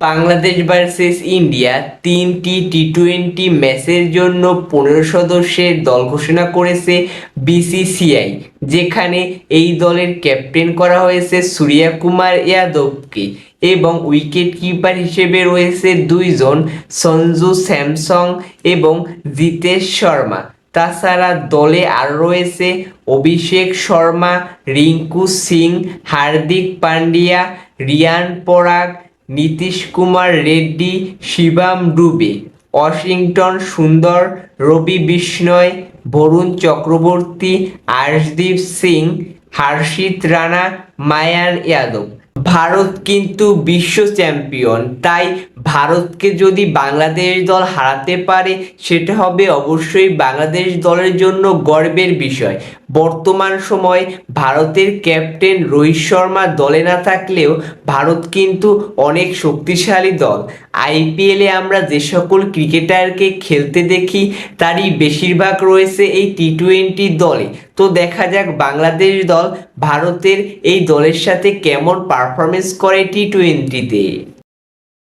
Bangladesh versus India তিনটি T twenty ম্যাচের জন্য পনেরো সদস্যের দল ঘোষণা করেছে বিসিসিআই যেখানে এই দলের ক্যাপ্টেন করা হয়েছে সূর্যা কুমার যাদবকে এবং উইকেট কিপার হিসেবে রয়েছে দুইজন সঞ্জু স্যামসং এবং জিতেশ শর্মা। তাছাড়া দলে আরও রয়েছে অভিষেক শর্মা, রিঙ্কু সিং, হার্দিক পান্ডিয়া, রিয়ান পরাগ নীতিশ কুমার রেড্ডি, শিবাম ডুবে, ওয়াশিংটন সুন্দর, রবি বিষ্ণয়, বরুণ চক্রবর্তী আশদীপ সিং, হর্ষিত রানা মায়ান যাদব ভারত কিন্তু বিশ্ব চ্যাম্পিয়ন, তাই ভারতকে যদি বাংলাদেশ দল হারাতে পারে, সেটা হবে অবশ্যই বাংলাদেশ দলের জন্য গর্বের বিষয়। বর্তমান সময় ভারতের ক্যাপ্টেন রোহিত শর্মা দলে না থাকলেও ভারত কিন্তু অনেক শক্তিশালী দল। আইপিএলে আমরা যে সকল ক্রিকেটারকে খেলতে দেখি, তারই বেশিরভাগ রয়েছে এই টি টোয়েন্টি দলে। তো দেখা যাক বাংলাদেশ দল ভারতের এই দলের সাথে কেমন পারফরমেন্স করে টি টোয়েন্টিতে।